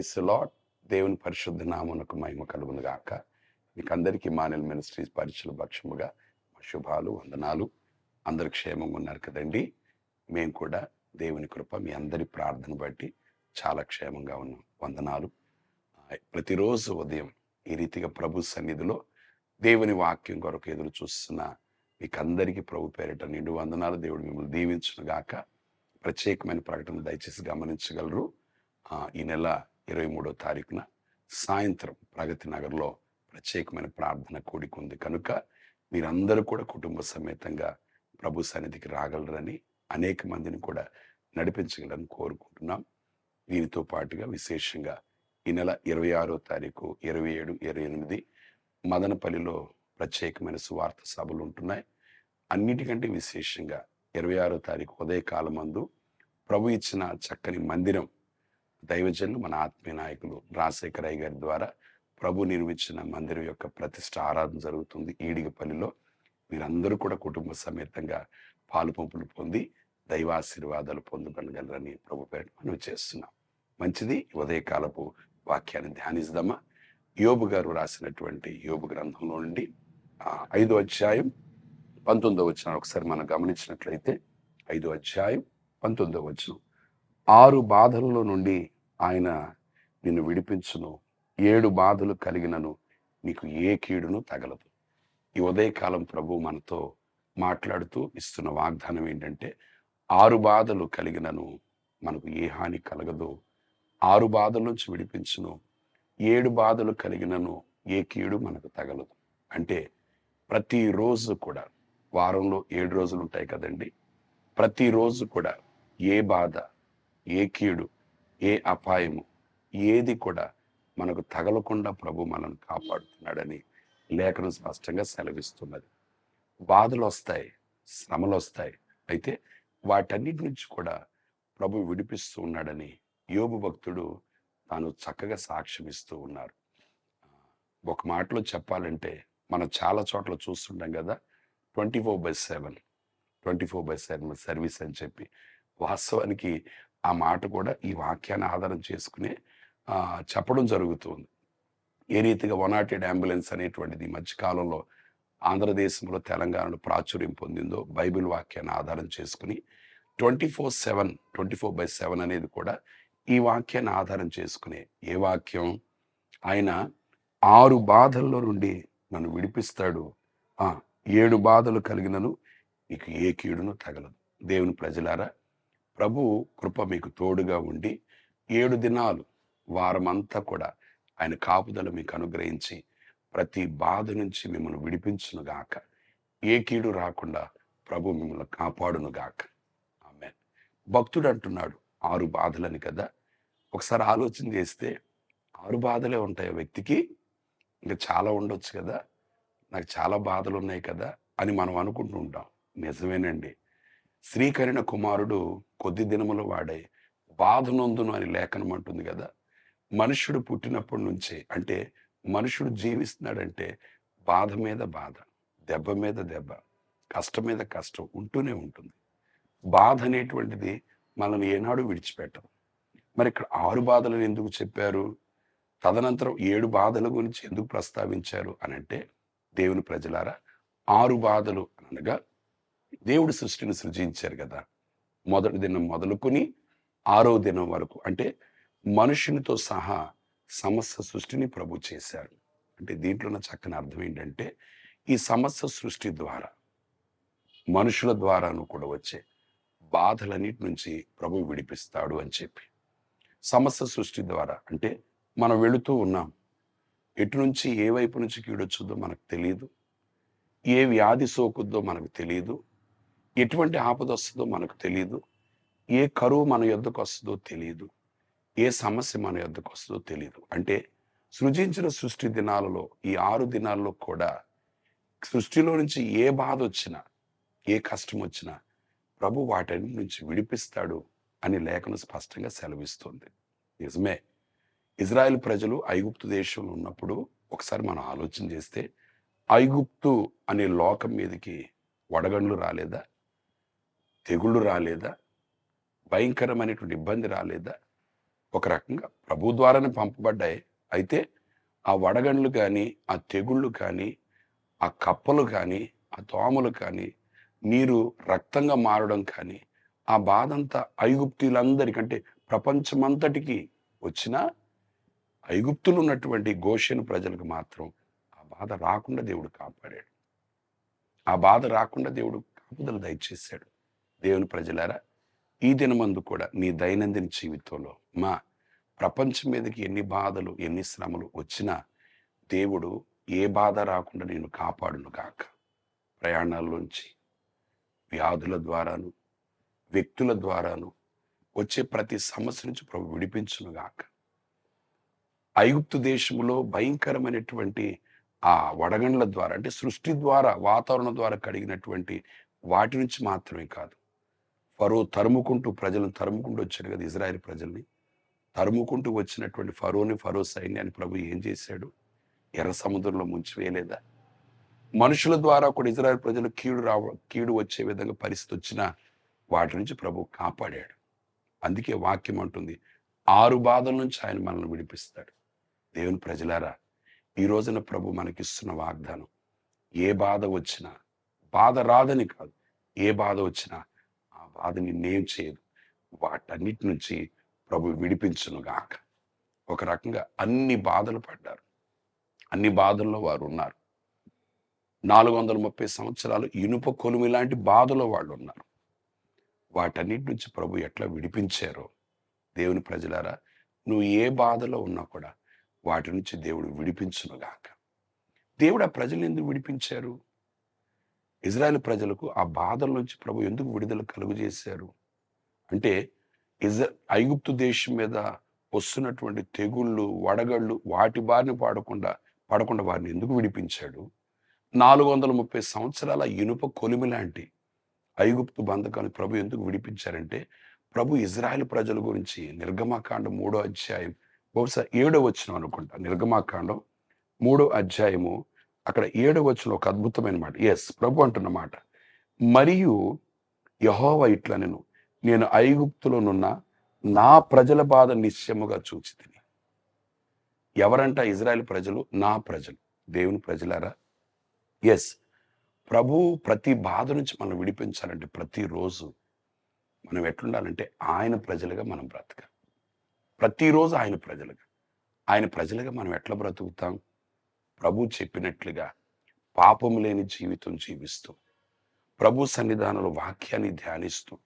Price lot దేవుని పరిశుద్ధ నామునకు మహిమ కలుగును గాక. మీకు అందరికీ మానల్ మినిస్ట్రీస్ పరిచయ పక్షముగా మా శుభాలు వందనాలు. అందరు క్షేమంగా ఉన్నారు కదండి. మేము కూడా దేవుని కృప మీ అందరి ప్రార్థన బట్టి చాలా క్షేమంగా ఉన్నాం. వందనాలు. ప్రతిరోజు ఉదయం ఈ రీతిగా ప్రభు సన్నిధిలో దేవుని వాక్యం కొరకు ఎదురు చూస్తున్న మీకు అందరికీ ప్రభు పేరిట నిండు వందనాలు. దేవుడు మిమ్మల్ని దీవించును గాక. ప్రత్యేకమైన ప్రకటన దయచేసి గమనించగలరు. ఈ నెల ఇరవై మూడో తారీఖున సాయంత్రం ప్రగతి నగర్లో ప్రత్యేకమైన ప్రార్థన కూడిక ఉంది. కనుక మీరందరూ కూడా కుటుంబ సమేతంగా ప్రభు సన్నిధికి రాగలరని అనేక మందిని కూడా నడిపించగలని కోరుకుంటున్నాం. దీనితో పాటుగా విశేషంగా ఈ నెల ఇరవై ఆరో తారీఖు ఇరవై ఏడు ఇరవై ఎనిమిది మదనపల్లిలో ప్రత్యేకమైన సువార్త సభలు ఉంటున్నాయి. అన్నిటికంటే విశేషంగా ఇరవై ఆరో తారీఖు ఉదయకాలమందు ప్రభు ఇచ్చిన చక్కని మందిరం దైవజనులు మన ఆత్మీయ నాయకులు రాజశేఖర అయ్య గారి ద్వారా ప్రభు నిర్మించిన మందిరం యొక్క ప్రతిష్ట ఆరాధన జరుగుతుంది ఈడిగపల్లిలో. మీరందరూ కూడా కుటుంబ సమేతంగా పాలు పంపులు పొంది దైవాశీర్వాదాలు పొందగలగలరని ప్రభు పేరు మనం చేస్తున్నాం. మంచిది ఉదయకాలపు వాక్యాన్ని ధ్యానిద్దామా? యోబు గారు రాసినటువంటి యోబు గ్రంథంలో నుండి ఐదో అధ్యాయం పంతొమ్మిదో వచ్చిన ఒకసారి మనం గమనించినట్లయితే ఐదో అధ్యాయం పంతొమ్మిదో వచ్చినాం ఆరు బాధలలో నుండి ఆయన నిన్ను విడిపించును. ఏడు బాధలు కలిగినను. నీకు ఏ కీడును తగలదు. ఈ ఉదయకాలం ప్రభు మనతో మాట్లాడుతూ ఇస్తున్న వాగ్దానం ఏంటంటే ఆరు బాధలు కలిగినను మనకు ఏ హాని కలగదు. ఆరు బాధల నుంచి విడిపించును. ఏడు బాధలు కలిగినను ఏ కీడు మనకు తగలదు. అంటే ప్రతిరోజు కూడా వారంలో ఏడు రోజులు ఉంటాయి కదండి. ప్రతిరోజు కూడా ఏ బాధ ఏ కీడు ఏ అపాయము ఏది కూడా మనకు తగలకుండా ప్రభు మనల్ని కాపాడుతున్నాడని లేఖనం స్పష్టంగా సెలవిస్తున్నది. బాధలు వస్తాయి శ్రమలు వస్తాయి అయితే వాటన్నిటి నుంచి కూడా ప్రభు విడిపిస్తూ ఉన్నాడని యోగు భక్తుడు తాను చక్కగా సాక్ష్యం ఇస్తూ ఉన్నారు. ఒక మాటలో చెప్పాలంటే మనం చాలా చోట్ల చూస్తుంటాం కదా twenty four by seven twenty four by seven service అని చెప్పి. వాస్తవానికి ఆ మాట కూడా ఈ వాక్యాన్ని ఆధారం చేసుకునే చెప్పడం జరుగుతుంది. ఏ రీతిగా వన్ నాట్ ఎయిట్ అంబులెన్స్ అనేటువంటిది ఈ మధ్యకాలంలో ఆంధ్రదేశంలో తెలంగాణలో ప్రాచుర్యం పొందిందో బైబిల్ వాక్యాన్ని ఆధారం చేసుకుని twenty four seven twenty four by seven అనేది కూడా ఈ వాక్యాన్ని ఆధారం చేసుకునే ఏ వాక్యం? ఆయన ఆరు బాధల్లో నుండి నన్ను విడిపిస్తాడు. ఏడు బాధలు కలిగినను ఇక ఏ కీడును తగలదు. దేవుని ప్రజలారా ప్రభు కృప మీకు తోడుగా ఉండి ఏడు దినాలు వారమంతా కూడా ఆయన కాపుదల మీకు అనుగ్రహించి ప్రతి బాధ నుంచి మిమ్మల్ని విడిపించును గాక. ఏ కీడు రాకుండా ప్రభు మిమ్మల్ని కాపాడును గాక. ఆమె భక్తుడు అంటున్నాడు ఆరు బాధలని కదా. ఒకసారి ఆలోచన చేస్తే ఆరు బాధలే ఉంటాయి ఆ వ్యక్తికి. ఇంకా చాలా ఉండొచ్చు కదా. నాకు చాలా బాధలు ఉన్నాయి కదా అని మనం అనుకుంటూ ఉంటాం. నిజమేనండి. శ్రీకరణ కుమారుడు కొద్ది దినములు వాడే బాధనొందును అని లేఖనం అంటుంది కదా. మనుషుడు పుట్టినప్పటి నుంచే అంటే మనుషుడు జీవిస్తున్నాడంటే బాధ మీద బాధ దెబ్బ మీద దెబ్బ కష్టం మీద కష్టం ఉంటూనే ఉంటుంది. బాధ అనేటువంటిది మనల్ని ఏనాడు విడిచిపెట్టదు. మరి ఇక్కడ ఆరు బాధలను ఎందుకు చెప్పారు? తదనంతరం ఏడు బాధల గురించి ఎందుకు ప్రస్తావించారు అని అంటే దేవుని ప్రజలారా ఆరు బాధలు అనగా దేవుడు సృష్టిని సృజించారు కదా. మొదటి దినం మొదలుకొని ఆరో దినం వరకు అంటే మనుషునితో సహా సమస్త సృష్టిని ప్రభు చేశారు అంటే దీంట్లో ఉన్న చక్కని అర్థం ఏంటంటే ఈ సమస్త సృష్టి ద్వారా మనుషుల ద్వారాను కూడా వచ్చే బాధలన్నిటి నుంచి ప్రభు విడిపిస్తాడు అని చెప్పి. సమస్త సృష్టి ద్వారా అంటే మనం వెళుతూ ఉన్నాం. ఎటు నుంచి ఏ వైపు నుంచి కీడొచ్చుద్దో మనకు తెలియదు ఏ వ్యాధి సోకుద్దో మనకు తెలియదు ఎటువంటి ఆపద వస్తుందో మనకు తెలియదు ఏ కరువు మన యొద్దకు వస్తుందో తెలియదు ఏ సమస్య మన యొద్దకు వస్తుందో తెలియదు అంటే సృజించిన సృష్టి దినాలలో ఈ ఆరు దినాల్లో కూడా సృష్టిలో నుంచి ఏ బాధ వచ్చినా ఏ కష్టం వచ్చినా ప్రభు వాటి నుంచి విడిపిస్తాడు అని లేఖను స్పష్టంగా సెలవిస్తుంది. నిజమే. ఇజ్రాయెల్ ప్రజలు ఐగుప్తు దేశంలో ఉన్నప్పుడు ఒకసారి మనం ఆలోచన చేస్తే ఐగుప్తు అనే లోకం మీదకి వడగండ్లు రాలేదా? తెగుళ్ళు రాలేదా? భయంకరమైనటువంటి ఇబ్బంది రాలేదా? ఒక రకంగా ప్రభు ద్వారానే పంపబడ్డాయి. అయితే ఆ వడగండ్లు కానీ ఆ తెగుళ్ళు కానీ ఆ కప్పలు కానీ ఆ దోమలు కానీ నీరు రక్తంగా మారడం కానీ ఆ బాధ అంతా ఐగుప్తులందరికంటే ప్రపంచమంతటికి వచ్చినా ఐగుప్తులు ఉన్నటువంటి గోషెను ప్రజలకు మాత్రం ఆ బాధ రాకుండా దేవుడు కాపాడాడు. ఆ బాధ రాకుండా దేవుడు కాపుదలు దయచేశాడు. దేవుని ప్రజలారా ఈ దినమందు కూడా నీ దైనందిన జీవితంలో మా ప్రపంచం మీదకి ఎన్ని బాధలు ఎన్ని శ్రమలు వచ్చినా దేవుడు ఏ బాధ రాకుండా నేను కాపాడును కాక ప్రయాణాల్లోంచి వ్యాధుల ద్వారాను వ్యక్తుల ద్వారాను వచ్చే ప్రతి సమస్య నుంచి ప్రభు విడిపించును గాక. ఐగుప్తు దేశంలో భయంకరమైనటువంటి ఆ వడగండ్ల ద్వారా అంటే సృష్టి ద్వారా వాతావరణం ద్వారా కడిగినటువంటి వాటి నుంచి మాత్రమే కాదు ఫరో తరుముకుంటూ ప్రజలను తరుముకుంటూ వచ్చాడు కదా ఇజ్రాయెల్ ప్రజల్ని. తరుముకుంటూ వచ్చినటువంటి ఫరోని ఫరో సైన్యాన్ని ప్రభు ఏం చేశాడు? ఎర్ర సముద్రంలో ముంచివేయలేదా? మనుషుల ద్వారా కూడా ఇజ్రాయెల్ ప్రజలు కీడు రావ కీడు వచ్చే విధంగా పరిస్థితి వచ్చినా వాటి నుంచి ప్రభు కాపాడాడు. అందుకే వాక్యం అంటుంది ఆరు బాధల నుంచి ఆయన మనల్ని విడిపిస్తాడు. దేవుని ప్రజలారా ఈ రోజున ప్రభు మనకిస్తున్న వాగ్దానం ఏ బాధ వచ్చినా బాధ రాదని కాదు ఏ బాధ వచ్చినా అది నిన్నేం చేయదు వాటన్నిటి నుంచి ప్రభు విడిపించును గాక. ఒక రకంగా అన్ని బాధలు పడ్డారు. అన్ని బాధల్లో వారు ఉన్నారు. నాలుగు వందల ముప్పై సంవత్సరాలు ఇనుప కొలుమి లాంటి బాధలో వాళ్ళు ఉన్నారు. వాటన్నిటి నుంచి ప్రభు ఎట్లా విడిపించారో దేవుని ప్రజలారా నువ్వు ఏ బాధలో ఉన్నా కూడా వాటి నుంచి దేవుడు విడిపించునుగాక దేవుడు ఆ ప్రజలు ఎందుకు విడిపించారు? ఇజ్రాయెల్ ప్రజలకు ఆ బాధల నుంచి ప్రభు ఎందుకు విడుదల కలుగు చేశారు అంటే ఇజ్ర ఐగుప్తు దేశం మీద వస్తున్నటువంటి తెగుళ్ళు వడగళ్ళు వాటి బారిన పడకుండా పడకుండా వారిని ఎందుకు విడిపించాడు? నాలుగు వందల ముప్పై సంవత్సరాల ఇనుప కొలిమి లాంటి ఐగుప్తు బంధకాన్ని ప్రభు ఎందుకు విడిపించారంటే ప్రభు ఇజ్రాయెల్ ప్రజల గురించి నిర్గమాకాండం మూడో అధ్యాయం బహుశా ఏడో వచ్చిన అనుకుంటా. నిర్గమాకాండం మూడో అధ్యాయము అక్కడ ఏడవ వచ్చిన ఒక అద్భుతమైన మాట. ఎస్ ప్రభు అంటున్నమాట మరియు యహోవ ఇట్లా నేను నేను ఐగుప్తులోనున్న నా ప్రజల బాధ నిశ్చయముగా చూచి తిని. ఎవరంట ఇజ్రాయెల్ ప్రజలు? నా ప్రజలు. దేవుని ప్రజలారా? ఎస్ ప్రభు ప్రతి బాధ నుంచి మనం విడిపించాలంటే ప్రతిరోజు మనం ఎట్లుండాలంటే ఆయన ప్రజలుగా మనం బ్రతకాలి. ప్రతిరోజు ఆయన ప్రజలుగా. ఆయన ప్రజలుగా మనం ఎట్లా బ్రతుకుతాం? ప్రభు చెప్పినట్లుగా పాపం లేని జీవితం జీవిస్తూ ప్రభు సన్నిధానంలో వాక్యాన్ని ధ్యానిస్తూ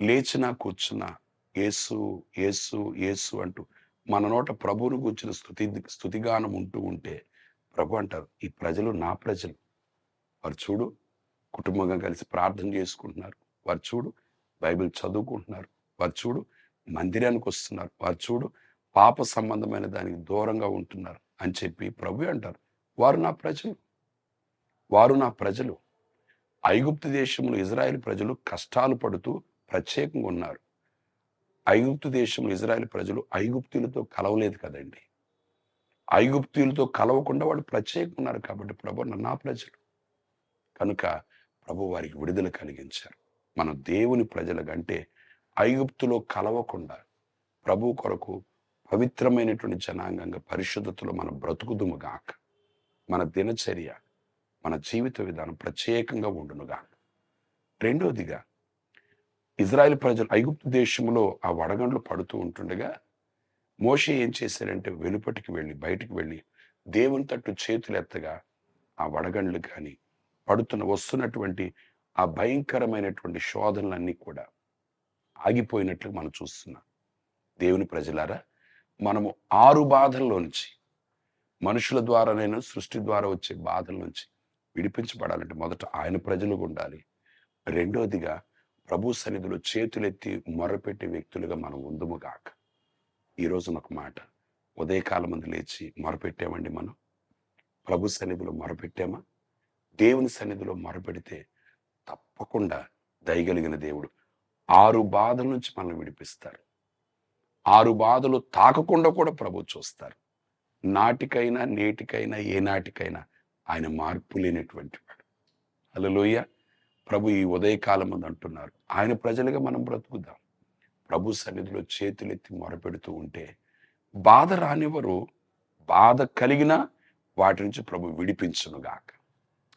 లేచినా కూర్చున్నా ఏసు ఏసు ఏసు అంటూ మన నోట ప్రభువును కూర్చున్న స్థుతి స్థుతిగానం ఉంటూ ఉంటే ప్రభు అంటారు ఈ ప్రజలు నా ప్రజలు. వారు చూడు కుటుంబంగా కలిసి ప్రార్థన చేసుకుంటున్నారు. వారు చూడు బైబిల్ చదువుకుంటున్నారు. వారు చూడు మందిరానికి వస్తున్నారు. వారు చూడు పాప సంబంధమైన దానికి దూరంగా ఉంటున్నారు. అని చెప్పి ప్రభు అంటారు. వారు నా ప్రజలు. వారు నా ప్రజలు. ఐగుప్తు దేశంలో ఇజ్రాయెల్ ప్రజలు కష్టాలు పడుతూ ప్రత్యేకంగా ఉన్నారు. ఐగుప్తు దేశంలో ఇజ్రాయెల్ ప్రజలు ఐగుప్తులతో కలవలేదు కదండి. ఐగుప్తులతో కలవకుండా వాళ్ళు ప్రత్యేకంగా ఉన్నారు కాబట్టి ప్రభు నా ప్రజలు. కనుక ప్రభు వారికి విడుదల కలిగించారు. మన దేవుని ప్రజలకంటే ఐగుప్తులో కలవకుండా ప్రభు కొరకు పవిత్రమైనటువంటి జనాంగంగా పరిశుద్ధతలో మన బ్రతుకుదుము గాక. మన దినచర్య మన జీవిత విధానం ప్రత్యేకంగా ఉండునుగాక రెండోదిగా ఇజ్రాయెల్ ప్రజలు ఐగుప్తు దేశంలో ఆ వడగండ్లు పడుతూ ఉంటుండగా మోషే ఏం చేశారంటే వెలుపటికి వెళ్ళి బయటికి వెళ్ళి దేవుని తట్టు చేతులు ఎత్తగా ఆ వడగండ్లు కానీ పడుతున్న వస్తున్నటువంటి ఆ భయంకరమైనటువంటి శోధనలన్నీ కూడా ఆగిపోయినట్లు మనం చూస్తున్నాం. దేవుని ప్రజలారా మనము ఆరు బాధల్లో నుంచి మనుషుల ద్వారానైనా సృష్టి ద్వారా వచ్చే బాధల నుంచి విడిపించబడాలంటే మొదట ఆయన ప్రజలుగా ఉండాలి. రెండోదిగా ప్రభు సన్నిధిలో చేతులెత్తి మొరపెట్టే వ్యక్తులుగా మనం ఉందుము గాక. ఈరోజు ఒక మాట ఉదయకాలం మంది లేచి మొరపెట్టామండి మనం? ప్రభు సన్నిధిలో మొరపెట్టామా? దేవుని సన్నిధిలో మొరపెడితే తప్పకుండా దయగలిగిన దేవుడు ఆరు బాధల నుంచి మనల్ని విడిపిస్తారు. ఆరు బాధలు తాకకుండా కూడా ప్రభు చూస్తారు. నాటికైనా నేటికైనా ఏ నాటికైనా ఆయన మార్పు లేనటువంటి వాడు. అలలోయ ప్రభు ఈ ఉదయకాలం అని అంటున్నారు. ఆయన ప్రజలుగా మనం బ్రతుకుదాం. ప్రభు సన్నిధిలో చేతులెత్తి మొరపెడుతూ ఉంటే బాధ రానివ్వరు. బాధ కలిగినా వాటి నుంచి ప్రభు విడిపించునుగాక.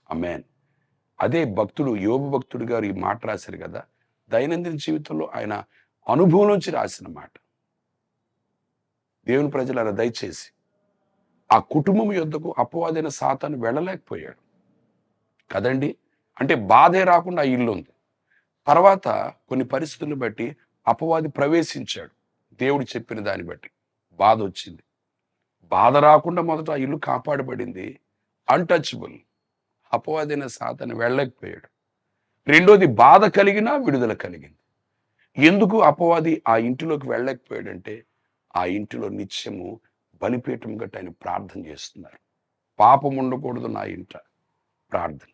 అమెన్ అదే భక్తుడు యోగ భక్తుడు గారు ఈ మాట రాశారు కదా. దైనందిన జీవితంలో ఆయన అనుభవం నుంచి రాసిన మాట. దేవుని ప్రజలారా దయచేసి ఆ కుటుంబం యొద్దకు అపవాదైన సాతాను వెళ్ళలేకపోయాడు. కదండి? అంటే బాధే రాకుండా ఆ ఇల్లు ఉంది తర్వాత కొన్ని పరిస్థితులను బట్టి అపవాది ప్రవేశించాడు. దేవుడు చెప్పిన దాన్ని బట్టి బాధ వచ్చింది. బాధ రాకుండా మొదట ఆ ఇల్లు కాపాడబడింది. అన్టచబుల్ అపవాదైన సాతని వెళ్ళలేకపోయాడు రెండోది బాధ కలిగినా విడుదల కలిగింది. ఎందుకు అపవాది ఆ ఇంటిలోకి వెళ్ళలేకపోయాడంటే ఆ ఇంటిలో నిత్యము బలిపీఠం గట్టి ఆయన ప్రార్థన చేస్తున్నారు. పాపం ఉండకూడదు నా ఇంట ప్రార్థన.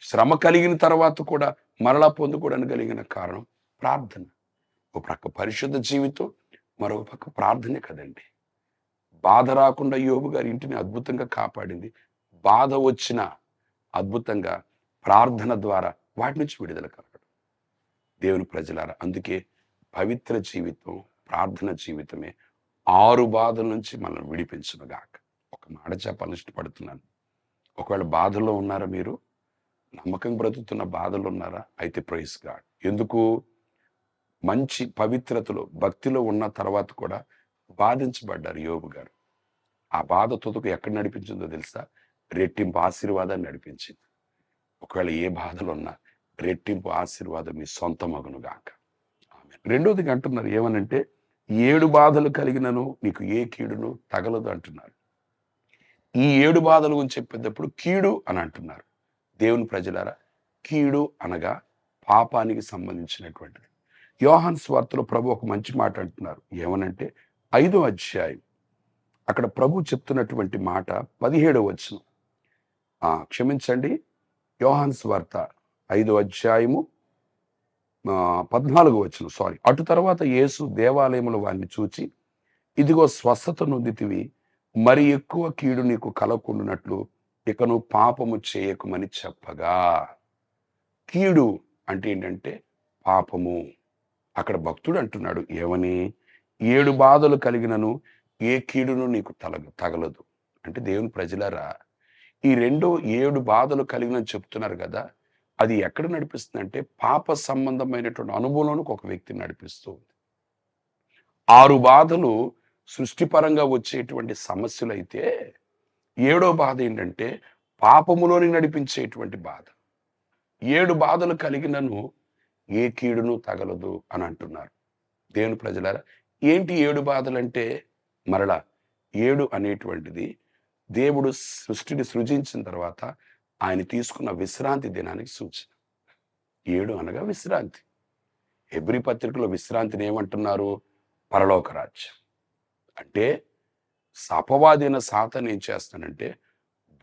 శ్రమ కలిగిన తర్వాత కూడా మరలా పొందుకోవడానికి కలిగిన కారణం ప్రార్థన. ఒక ప్రక్క పరిశుద్ధ జీవితం మరొక పక్క ప్రార్థనే కదండి. బాధ రాకుండా యోగు గారి ఇంటిని అద్భుతంగా కాపాడింది. బాధ వచ్చిన అద్భుతంగా ప్రార్థన ద్వారా వాటి నుంచి విడుదల కలగడం. దేవుని ప్రజలారా అందుకే పవిత్ర జీవితం ప్రార్థన జీవితమే. ఆరు బాధల నుంచి మనల్ని విడిపించునుగాక. ఒక మాట చెప్పాలని ఇష్టపడుతున్నాను. ఒకవేళ బాధలో ఉన్నారా మీరు? నమ్మకం బ్రతుకుతున్న బాధలు ఉన్నారా? అయితే ప్రైస్ గాడ్ ఎందుకు? మంచి పవిత్రతలో భక్తిలో ఉన్న తర్వాత కూడా బాధించబడ్డారు యోబు గారు. ఆ బాధ తుదకు ఎక్కడ నడిపించిందో తెలుసా? రెట్టింపు ఆశీర్వాదాన్ని నడిపించింది. ఒకవేళ ఏ బాధలు ఉన్నా రెట్టింపు ఆశీర్వాదం మీ సొంత మగునుగాక. ఆమె రెండోది అంటున్నారు ఏమనంటే ఏడు బాధలు కలిగినను నీకు ఏ కీడును తగలదు అంటున్నారు ఈ ఏడు బాధలు గురించి చెప్పేటప్పుడు కీడు అని అంటున్నారు. దేవుని ప్రజలారా కీడు అనగా పాపానికి సంబంధించినటువంటిది. యోహాన్ స్వార్తలో ప్రభు ఒక మంచి మాట అంటున్నారు. ఏమనంటే ఐదో అధ్యాయం. అక్కడ ప్రభు చెప్తున్నటువంటి మాట పదిహేడవ వచనం. క్షమించండి. యోహాన్ స్వార్త ఐదో అధ్యాయము పద్నాలుగు వచ్చిన సారీ. అటు తర్వాత యేసు దేవాలయములు వారిని చూచి ఇదిగో స్వస్థత నొందితివి మరి ఎక్కువ కీడు నీకు కలకుండునట్లు ఇకను పాపము చేయకమని చెప్పగా. కీడు అంటే ఏంటంటే పాపము. అక్కడ భక్తుడు అంటున్నాడు ఏమని? ఏడు బాధలు కలిగినను ఏ కీడును నీకు తలగ తగలదు. అంటే దేవుని ప్రజలారా ఈ రెండో ఏడు బాధలు కలిగినని చెప్తున్నారు కదా అది ఎక్కడ నడిపిస్తుందంటే పాప సంబంధమైనటువంటి అనుభవంలోనికి ఒక వ్యక్తిని నడిపిస్తూ ఉంది. ఆరు బాధలు సృష్టిపరంగా వచ్చేటువంటి సమస్యలు అయితే ఏడో బాధ ఏంటంటే పాపములోని నడిపించేటువంటి బాధ. ఏడు బాధలు కలిగినను ఏ కీడును తగలదు అని అంటున్నారు. దేవుని ప్రజలారా ఏంటి ఏడు బాధలంటే మరలా ఏడు అనేటువంటిది దేవుడు సృష్టిని సృజించిన తర్వాత ఆయన తీసుకున్న విశ్రాంతి దినానికి సూచన. ఏడు అనగా విశ్రాంతి. ఎబ్రి పత్రికలో విశ్రాంతిని ఏమంటున్నారు? పరలోకరాజ్యం అంటే సపవాదైన సాతను ఏం చేస్తానంటే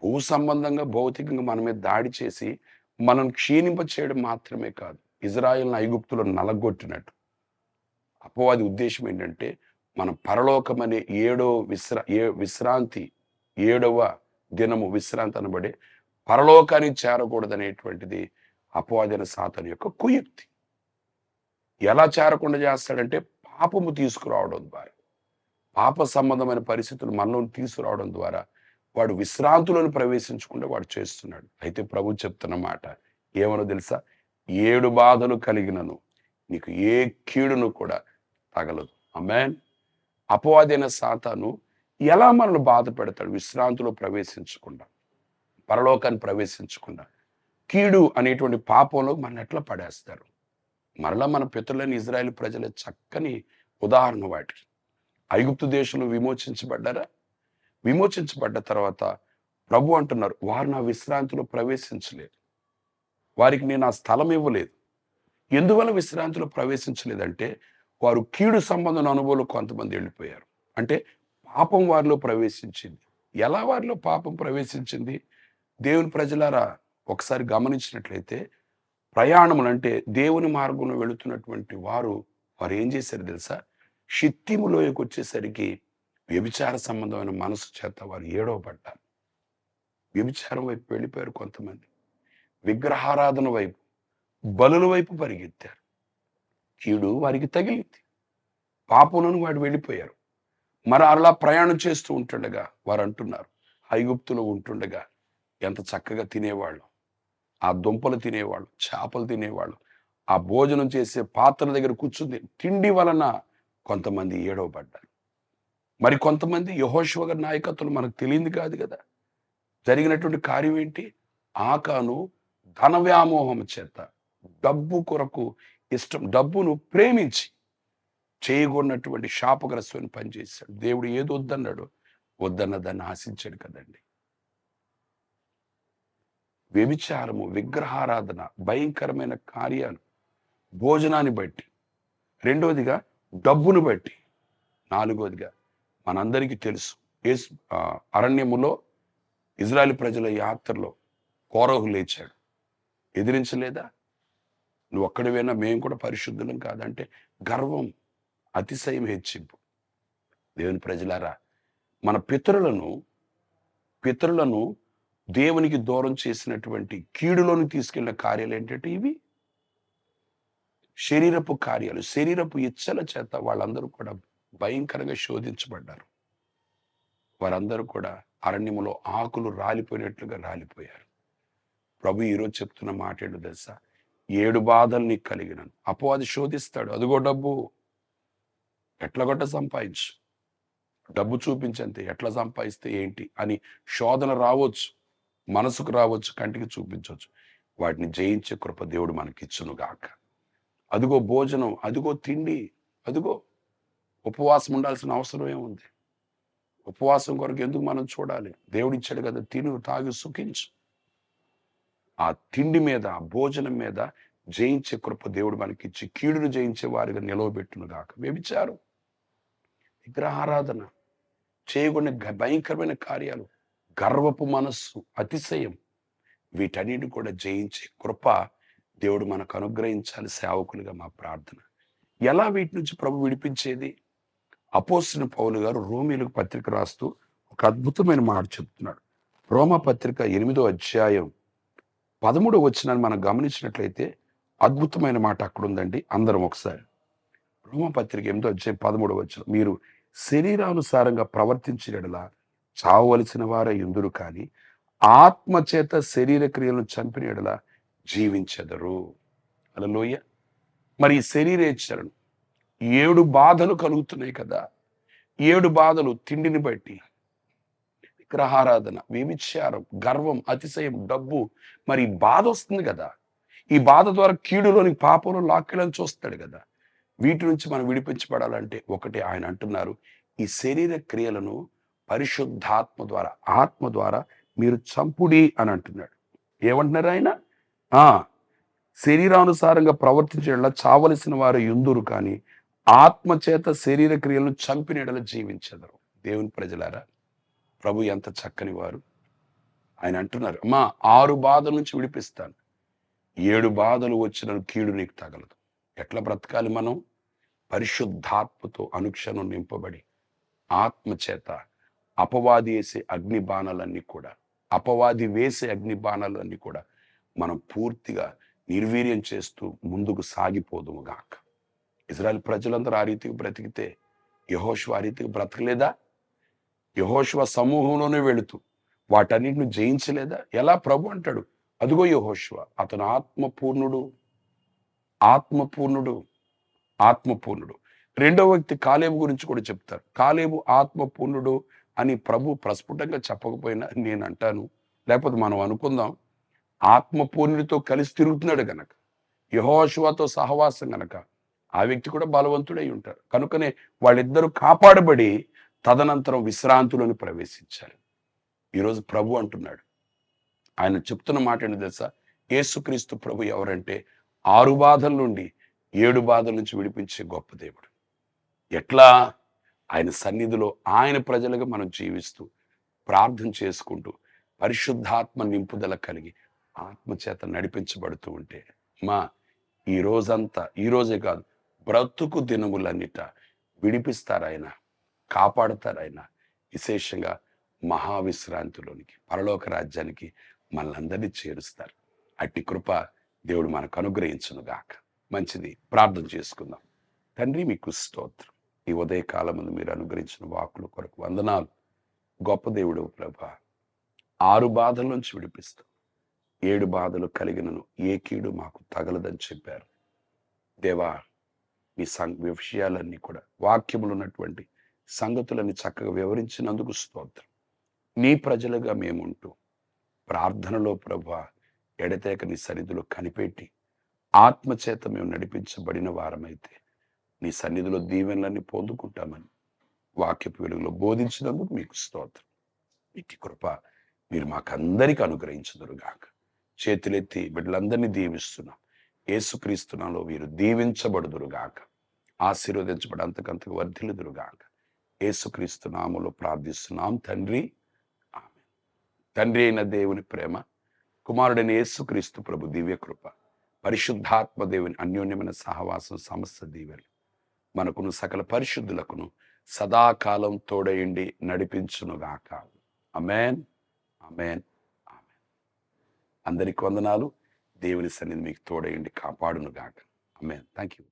భూ సంబంధంగా భౌతికంగా మన మీద దాడి చేసి మనం క్షీణింప చేయడం మాత్రమే కాదు ఇజ్రాయెల్ని ఐగుప్తులో నలగొట్టినట్టు. అపవాది ఉద్దేశం ఏంటంటే మన పరలోకం అనే ఏడో విశ్రా ఏ విశ్రాంతి ఏడవ దినము విశ్రాంతి అనబడే పరలోకానికి చేరకూడదనేటువంటిది అపవాదైన సాతను యొక్క కుయుక్తి. ఎలా చేరకుండా చేస్తాడంటే పాపము తీసుకురావడం ద్వారా. పాప సంబంధమైన పరిస్థితులు మనలో తీసుకురావడం ద్వారా వాడు విశ్రాంతులను ప్రవేశించకుండా వాడు చేస్తున్నాడు. అయితే ప్రభు చెప్తున్న మాట ఏమనో తెలుసా? ఏడు బాధలు కలిగినను నీకు ఏ కీడును కూడా తగలదు. అమ్మాన్ అపవాదైన సాతాను ఎలా మనల్ని బాధ పెడతాడు? విశ్రాంతిలో ప్రవేశించకుండా. పరలోకాన్ని ప్రవేశించకుండా కీడు అనేటువంటి పాపంలో మన ఎట్లా పడేస్తారు. మరలా మన పితరులని ఇజ్రాయెల్ ప్రజల చక్కని ఉదాహరణ వాటికి. ఐగుప్తు దేశంలో విమోచించబడ్డారా? విమోచించబడ్డ తర్వాత ప్రభు అంటున్నారు వారు నా విశ్రాంతిలో ప్రవేశించలేదు. వారికి నేను ఆ స్థలం ఇవ్వలేదు. ఎందువల్ల విశ్రాంతిలో ప్రవేశించలేదంటే వారు కీడు సంబంధం అనుభవంలో కొంతమంది వెళ్ళిపోయారు. అంటే పాపం వారిలో ప్రవేశించింది. ఎలా వారిలో పాపం ప్రవేశించింది? దేవుని ప్రజలారా ఒకసారి గమనించినట్లయితే ప్రయాణములు అంటే దేవుని మార్గంలో వెళుతున్నటువంటి వారు వారు ఏం చేశారు తెలుసా? షిత్తిములోకి వచ్చేసరికి వ్యభిచార సంబంధమైన మనసు చేత వారు ఏడవబడ్డారు. వ్యభిచారం వైపు వెళ్ళిపోయారు కొంతమంది. విగ్రహారాధన వైపు బలుల వైపు పరిగెత్తారు. కీడు వారికి తగిలింది. పాపంలోని వాడు వెళ్ళిపోయారు. మరి అలా ప్రయాణం చేస్తూ ఉంటుండగా వారు అంటున్నారు ఐగుప్తులో ఉంటుండగా ఎంత చక్కగా తినేవాళ్ళు. ఆ దుంపలు తినేవాళ్ళు చేపలు తినేవాళ్ళు. ఆ భోజనం చేసే పాత్ర దగ్గర కూర్చుంది. తిండి వలన కొంతమంది ఏడవబడ్డారు. మరి కొంతమంది యహోశివ నాయకత్వం మనకు తెలియంది కాదు కదా. జరిగినటువంటి కార్యం ఏంటి? ఆకాను ధన వ్యామోహం చేత డబ్బు కొరకు ఇష్టం డబ్బును ప్రేమించి చేయకూడనటువంటి శాపగ్రస్తుని పనిచేశాడు. దేవుడు ఏది వద్దన్నాడు వద్దన్న దాన్ని ఆశించాడు కదండి. వ్యభిచారము విగ్రహారాధన భయంకరమైన కార్యాలు భోజనాన్ని బట్టి. రెండవదిగా డబ్బును బట్టి. నాలుగవదిగా మనందరికీ తెలుసు ఏస్ అరణ్యములో ఇజ్రాయెల్ ప్రజల యాత్రలో కోరహు లేచాడు. ఎదిరించలేదా? నువ్వు ఒక్కడివైనా మేము కూడా పరిశుద్ధులం కాదంటే గర్వం అతిశయం హెచ్చింపు. దేవుని ప్రజలారా మన పితరులను పితరులను దేవునికి దూరం చేసినటువంటి కీడులోని తీసుకెళ్ళిన కార్యాలు ఏంటంటే ఇవి? శరీరపు కార్యాలు. శరీరపు ఇచ్చల చేత వాళ్ళందరూ కూడా భయంకరంగా శోధించబడ్డారు. వారందరూ కూడా అరణ్యములో ఆకులు రాలిపోయినట్లుగా రాలిపోయారు. ప్రభు ఈరోజు చెప్తున్న మాట ఏంటో తెలుసా? ఏడు బాధలు నీకు కలిగినను. అపవాది శోధిస్తాడు. అదిగో డబ్బు. ఎట్లా గొట్ట సంపాదించు? డబ్బు చూపించంతే. ఎట్లా సంపాదిస్తే ఏంటి? అని శోధన రావచ్చు. మనసుకు రావచ్చు కంటికి చూపించవచ్చు. వాటిని జయించే కృప దేవుడు మనకిచ్చును గాక. అదిగో భోజనం అదిగో తిండి అదిగో ఉపవాసం ఉండాల్సిన అవసరం ఏముంది? ఉపవాసం కొరకు ఎందుకు మనం చూడాలి? దేవుడు ఇచ్చాడు కదా తిను తాగి సుఖించు. ఆ తిండి మీద ఆ భోజనం మీద జయించే కృప దేవుడు మనకిచ్చి కీడును జయించే వారిగా నిలవబెట్టును గాక. వ్యభిచారు విగ్రహారాధన చేయకుండా భయంకరమైన కార్యాలు గర్వపు మనస్సు అతిశయం. వీటన్నిటిని కూడా జయించే కృప దేవుడు మనకు అనుగ్రహించాలి సేవకులుగా మా ప్రార్థన. ఎలా వీటి నుంచి ప్రభు విడిపించేది? అపోసిన పౌలు గారు రోమిలకు పత్రిక రాస్తూ ఒక అద్భుతమైన మాట చెప్తున్నాడు. రోమ పత్రిక ఎనిమిదో అధ్యాయం పదమూడో వచ్చినాన్ని మనం గమనించినట్లయితే అద్భుతమైన మాట అక్కడ ఉందండి. అందరం ఒకసారి. రోమ పత్రిక ఎనిమిదో అధ్యాయం పదమూడో వచ్చిన మీరు శరీరానుసారంగా ప్రవర్తించినలా చావవలసిన వారే ఎందురు కానీ ఆత్మ చేత శరీర క్రియలను చంపిన ఎడల జీవించెదరు. అలలోయ మరి ఈ శరీరేచ్ఛలను ఏడు బాధలు కలుగుతున్నాయి కదా. ఏడు బాధలు తిండిని బట్టి. విగ్రహారాధన వ్యభిచారం గర్వం అతిశయం డబ్బు మరి బాధ వస్తుంది కదా. ఈ బాధ ద్వారా కీడులోని పాపంలో లాక్కెళ్ళని చూస్తాడు కదా. వీటి నుంచి మనం విడిపించబడాలంటే ఒకటి ఆయన అంటున్నారు ఈ శరీర క్రియలను పరిశుద్ధాత్మ ద్వారా ఆత్మ ద్వారా మీరు చంపుడి అని అంటున్నాడు. ఏమంటున్నారు ఆయన? ఆ శరీరానుసారంగా ప్రవర్తించేలా చావలసిన వారు ఎందురు కానీ ఆత్మ చేత శరీర క్రియలను చంపినడల జీవించదరు. దేవుని ప్రజలారా ప్రభు ఎంత చక్కని వారు. ఆయన అంటున్నారు అమ్మా ఆరు బాధల నుంచి విడిపిస్తాను. ఏడు బాధలు వచ్చిన కీడు నీకు తగలదు. ఎట్లా బ్రతకాలి మనం? పరిశుద్ధాత్మతో అనుక్షణం నింపబడి ఆత్మ చేత అపవాది వేసే అగ్ని బాణాలన్నీ కూడా అపవాది వేసే అగ్ని బాణాలన్నీ కూడా మనం పూర్తిగా నిర్వీర్యం చేస్తూ ముందుకు సాగిపోదుము గాక. ఇజ్రాయల్ ప్రజలందరూ ఆ రీతికి బ్రతికితే యహోష్వ ఆ రీతికి బ్రతకలేదా? యహోష్వ సమూహంలోనే వెళుతూ వాటన్నిటిని జయించలేదా? ఎలా? ప్రభు అంటాడు అదిగో యహోష్వ అతను ఆత్మపూర్ణుడు ఆత్మపూర్ణుడు ఆత్మపూర్ణుడు. రెండవ వ్యక్తి కాలేబు గురించి కూడా చెప్తారు కాలేబు ఆత్మపూర్ణుడు అని ప్రభు ప్రస్ఫుటంగా చెప్పకపోయినా నేను అంటాను. లేకపోతే మనం అనుకుందాం ఆత్మపూర్ణుడితో కలిసి తిరుగుతున్నాడు గనక యహోశువతో సహవాసం గనక ఆ వ్యక్తి కూడా బలవంతుడై ఉంటారు కనుకనే వాళ్ళిద్దరూ కాపాడబడి తదనంతరం విశ్రాంతిలోని ప్రవేశించారు. ఈరోజు ప్రభు అంటున్నాడు. ఆయన చెప్తున్న మాట ఏంటి తెలుసా? యేసుక్రీస్తు ప్రభు ఎవరంటే ఆరు బాధల నుండి ఏడు బాధల నుంచి విడిపించే గొప్ప దేవుడు. ఎట్లా? ఆయన సన్నిధిలో ఆయన ప్రజలుగా మనం జీవిస్తూ ప్రార్థన చేసుకుంటూ పరిశుద్ధాత్మ నింపుదల కలిగి ఆత్మచేత నడిపించబడుతూ ఉంటే మా ఈ రోజంతా ఈరోజే కాదు బ్రతుకు దినములన్నిట విడిపిస్తారాయన కాపాడతారాయన విశేషంగా మహావిశ్రాంతిలోనికి పరలోక రాజ్యానికి మనల్ందరినీ చేరుస్తారు. అట్టి కృప దేవుడు మనకు అనుగ్రహించునుగాక. మంచిది. ప్రార్థన చేసుకుందాం. తండ్రి మీకు స్తోత్రం. ఈ ఉదయ కాలమందు మీరు అనుగ్రహించిన వాకుల కొరకు వందనాలు. గొప్ప దేవుడు ప్రభ ఆరు బాధల నుంచి విడిపిస్తాం ఏడు బాధలు కలిగినను ఏ కీడు మాకు తగలదని చెప్పారు. దేవా మీ సం విషయాలన్నీ కూడా వాక్యములు ఉన్నటువంటి సంగతులని చక్కగా వివరించినందుకు స్తోత్రం. నీ ప్రజలుగా మేముంటూ ప్రార్థనలో ప్రభు ఎడతేక నీ కనిపెట్టి ఆత్మచేత మేము నడిపించబడిన వారమైతే నీ సన్నిధిలో దీవెనలన్నీ పొందుకుంటామని వాక్యపు వెలుగులో బోధించినందుకు మీకు స్తోత్రం. ఇటు కృప మీరు మాకందరికి అనుగ్రహించదురుగాక. చేతులెత్తి బిడ్డలందరినీ దీవిస్తున్నాం. ఏసుక్రీస్తున్నాలో వీరు దీవించబడుదురుగాక. ఆశీర్వదించబడి అంతకంతకు వర్ధిల్లుదురుగాక. ఏసుక్రీస్తు నామములో ప్రార్థిస్తున్నాం తండ్రి. ఆమె తండ్రి అయిన దేవుని ప్రేమ కుమారుడైన యేసుక్రీస్తు ప్రభు దివ్య కృప పరిశుద్ధాత్మ దేవుని అన్యోన్యమైన సహవాసం సమస్త దీవెలు మనకును సకల పరిశుద్ధులకును సదాకాలం తోడయండి నడిపించునుగాక. అమేన్ అమేన్ అమెన్ అందరికి వందనాలు. దేవుని సన్నిధి మీకు తోడయండి కాపాడునుగాక. Amen thank you